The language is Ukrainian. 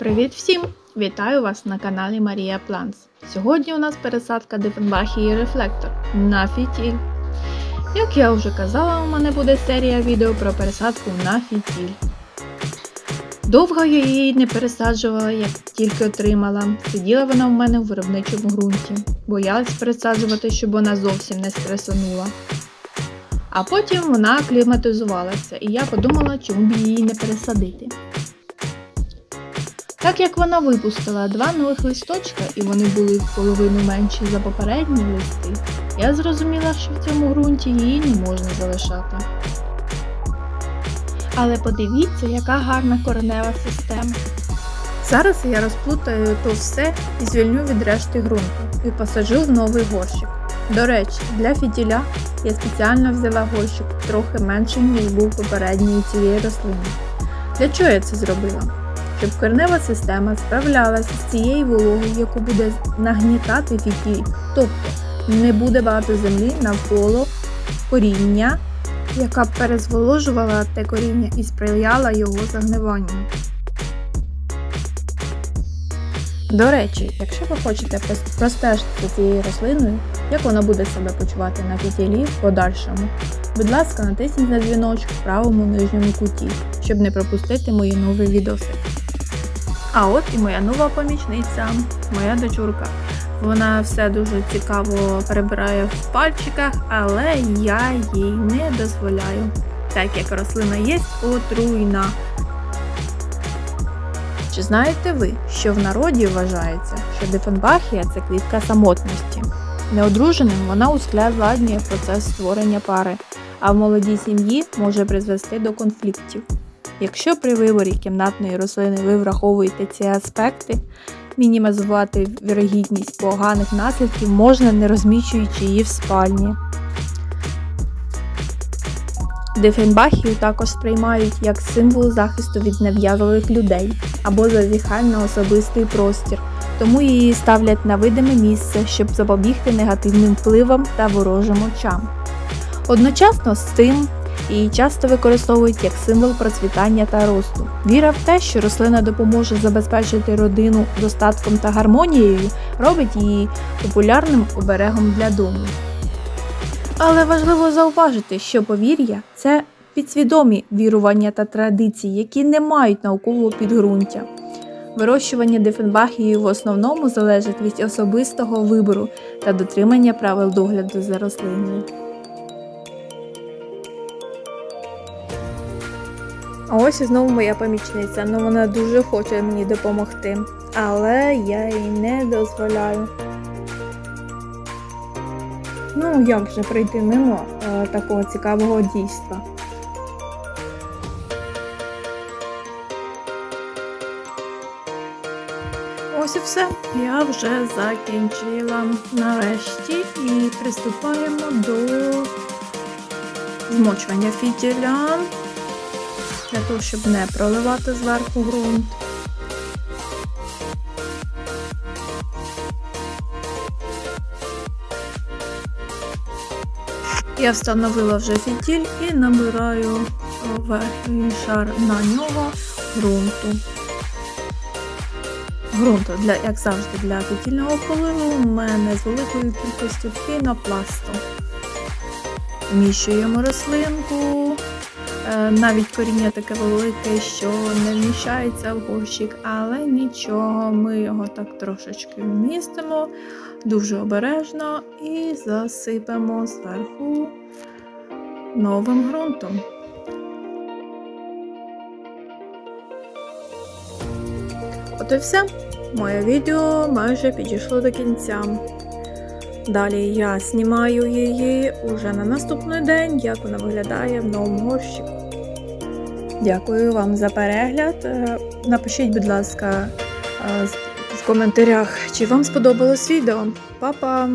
Привіт всім! Вітаю вас на каналі Марія Планс. Сьогодні у нас пересадка Дифенбахії рефлектор на фітіль. Як я вже казала, у мене буде серія відео про пересадку на фітіль. Довго я її не пересаджувала, як тільки отримала. Сиділа вона в мене в виробничому ґрунті. Боялась пересаджувати, щоб вона зовсім не стресанула. А потім вона акліматизувалася, і я подумала, чому б її не пересадити. Так як вона випустила два нових листочка, і вони були в половину менші за попередні листи, я зрозуміла, що в цьому ґрунті її не можна залишати. Але подивіться, яка гарна коренева система. Зараз я розплутаю то все і звільню від решти ґрунту і посаджу в новий горщик. До речі, для фітіля я спеціально взяла горщик трохи менший, ніж був попередній цієї рослини. Для чого я це зробила? Щоб коренева система справлялася з цією вологою, яку буде нагнітати фітіль, тобто не буде багато землі навколо коріння, яка б перезволожувала те коріння і сприяла його загниванню. До речі, якщо ви хочете простежити цією рослиною, як вона буде себе почувати на фітілі в подальшому, будь ласка, натисніть на дзвіночок в правому нижньому куті, щоб не пропустити мої нові відоси. А от і моя нова помічниця, моя дочурка. Вона все дуже цікаво перебирає в пальчиках, але я їй не дозволяю, так як рослина є отруйна. Чи знаєте ви, що в народі вважається, що дифенбахія це квітка самотності? Неодруженим вона ускладнює процес створення пари, а в молодій сім'ї може призвести до конфліктів. Якщо при виборі кімнатної рослини ви враховуєте ці аспекти, мінімізувати вірогідність поганих наслідків можна не розміщуючи її в спальні. Дифенбахію також сприймають як символ захисту від нав'язливих людей або зазіхань на особистий простір, тому її ставлять на видиме місце, щоб запобігти негативним впливам та ворожим очам. Одночасно з цим її часто використовують як символ процвітання та росту. Віра в те, що рослина допоможе забезпечити родину достатком та гармонією, робить її популярним оберегом для дому. Але важливо зауважити, що повір'я це підсвідомі вірування та традиції, які не мають наукового підґрунтя. Вирощування дифенбахії в основному залежить від особистого вибору та дотримання правил догляду за рослиною. А ось і знову моя помічниця. Ну вона дуже хоче мені допомогти, але я їй не дозволяю. Ну, як же прийти мимо е, такого цікавого дійства? Ось і все. Я вже закінчила нарешті і приступаємо до змочування фітіля для того, щоб не проливати зверху ґрунт. Я встановила вже фітіль і набираю верхній шар на нього ґрунту. Ґрунту, для, як завжди, для фітільного поливу у мене з великою кількістю пінопласту. Вміщуємо рослинку. Е, Навіть коріння таке велике, що не вміщається в горщик, але нічого, ми його так трошечки вмістимо дуже обережно і засипемо зверху новим ґрунтом. От і все. Моє відео майже підійшло до кінця. Далі я знімаю її уже на наступний день, як вона виглядає в новому горщику. Дякую вам за перегляд. Е, Напишіть, будь ласка, е, в коментарях, чи вам сподобалось відео. Па-па!